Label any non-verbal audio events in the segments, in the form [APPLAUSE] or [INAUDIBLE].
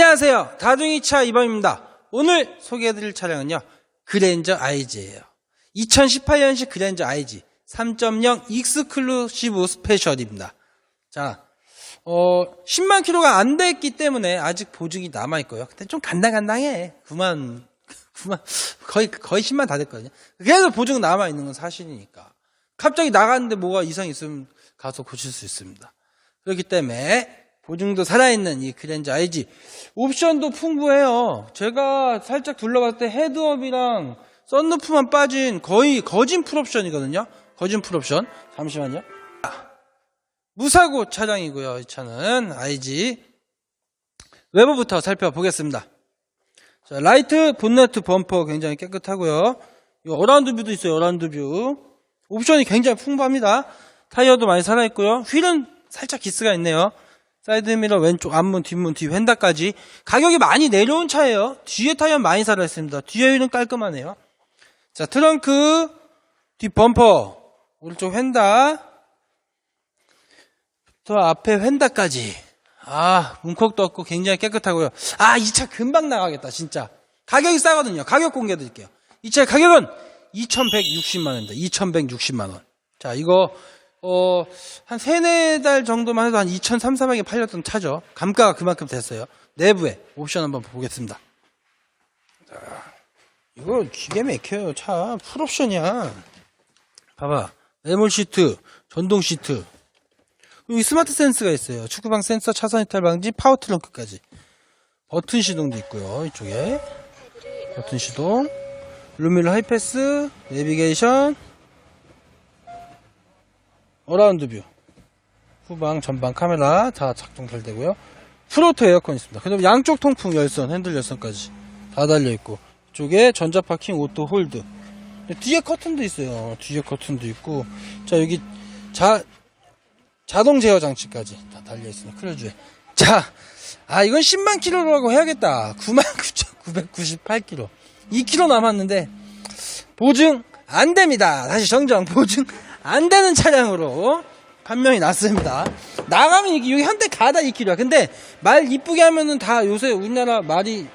안녕하세요. 다둥이차 이범입니다. 오늘 소개해드릴 차량은요. 그랜저 IG예요. 2018년식 그랜저 IG 3.0 익스클루시브 스페셜입니다. 자, 어, 10만 킬로가 안 됐기 때문에 아직 보증이 남아있고요. 근데 좀 간당간당해. 9만, 9만, [LAUGHS] 거의, 거의 10만 다 됐거든요. 그래도 보증 남아있는 건 사실이니까. 갑자기 나갔는데 뭐가 이상 있으면 가서 고칠 수 있습니다. 그렇기 때문에 보증도 살아있는 이 그랜저 IG 옵션도 풍부해요. 제가 살짝 둘러봤을 때 헤드업이랑 썬루프만 빠진 거의 거진 풀옵션이거든요. 거진 풀옵션. 잠시만요. 무사고 차량이고요. 이 차는 IG 외부부터 살펴보겠습니다. 자, 라이트 본네트 범퍼 굉장히 깨끗하고요. 이 어라운드 뷰도 있어요. 어라운드 뷰. 옵션이 굉장히 풍부합니다. 타이어도 많이 살아있고요. 휠은 살짝 기스가 있네요. 사이드미러 왼쪽 앞문 뒷문 뒤 휀다까지 가격이 많이 내려온 차예요. 뒤에 타이어 많이 살아있습니다. 뒤에 휠은 깔끔하네요. 자 트렁크 뒷 범퍼 오른쪽 휀다 또 앞에 휀다까지 아 문콕도 없고 굉장히 깨끗하고요. 아 이 차 금방 나가겠다 진짜. 가격이 싸거든요. 가격 공개해 드릴게요. 이 차의 가격은 2,160만 원입니다. 2,160만 원. 자 이거 어, 한 세네 달 정도만 해도 한 2,300에 팔렸던 차죠. 감가가 그만큼 됐어요. 내부에 옵션 한번 보겠습니다. 자, 이거 기계 막혀요, 차. 풀옵션이야. 봐봐. 레몰 시트, 전동 시트. 여기 스마트 센스가 있어요. 축구방 센서, 차선 이탈 방지, 파워 트렁크까지. 버튼 시동도 있고요, 이쪽에. 버튼 시동. 루밀러 하이패스, 내비게이션, 어라운드 뷰. 후방 전방 카메라 다 작동 잘 되고요. 프로토 에어컨 있습니다. 그다음 양쪽 통풍 열선 핸들 열선까지 다 달려 있고 이쪽에 전자 파킹 오토 홀드. 뒤에 커튼도 있어요. 뒤에 커튼도 있고 자 여기 자 자동 제어 장치까지 다 달려 있습니다. 크루즈에. 자아 이건 10만 킬로라고 해야겠다. 99,998 킬로. 2 킬로 남았는데 보증 안 됩니다. 다시 정정. 보증 안 되는 차량으로 판명이 났습니다. 나가면 이게 여기 현대 가다 2kg야. 근데 말 이쁘게 하면은 다 요새 우리나라 말이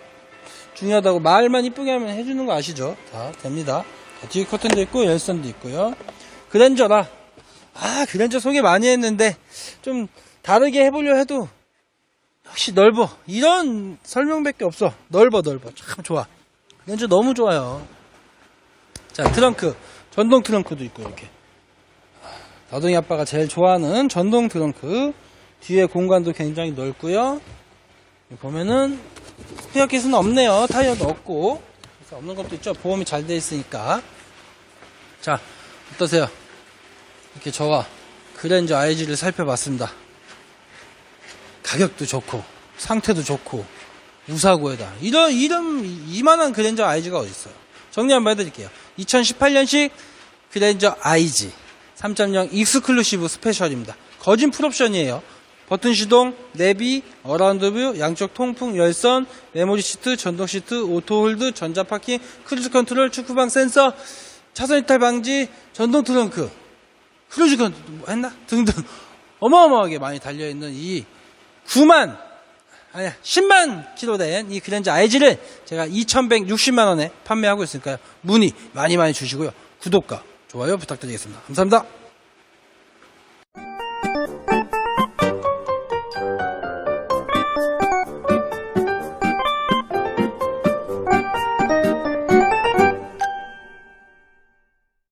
중요하다고 말만 이쁘게 하면 해주는 거 아시죠? 다 됩니다. 자, 뒤에 커튼도 있고 열선도 있고요. 그랜저라 아 그랜저 소개 많이 했는데 좀 다르게 해보려 해도 역시 넓어. 이런 설명밖에 없어. 넓어 넓어. 참 좋아. 그랜저 너무 좋아요. 자 트렁크 전동 트렁크도 있고 이렇게. 다둥이 아빠가 제일 좋아하는 전동 트렁크. 뒤에 공간도 굉장히 넓고요. 보면은 헤어킷은 없네요. 타이어도 없고. 없는 것도 있죠. 보험이 잘 돼 있으니까. 자 어떠세요? 이렇게 저와 그랜저 IG를 살펴봤습니다. 가격도 좋고 상태도 좋고 무사고에다. 이런 이런 이만한 그랜저 IG가 어딨어요? 정리 한번 해드릴게요. 2018년식 그랜저 IG 3.0 익스클루시브 스페셜입니다. 거진 풀옵션이에요. 버튼 시동, 내비, 어라운드 뷰, 양쪽 통풍, 열선, 메모리 시트, 전동 시트, 오토 홀드, 전자 파킹, 크루즈 컨트롤, 축구방 센서, 차선 이탈 방지, 전동 트렁크, 크루즈 컨트롤 뭐 했나? 등등 [LAUGHS] 어마어마하게 많이 달려 있는 이 9만 아니야 10만 킬로 된 이 그랜저 IG를 제가 2,160만 원에 판매하고 있으니까요. 문의 많이 많이 주시고요. 구독과 좋아요 부탁드리겠습니다. 감사합니다.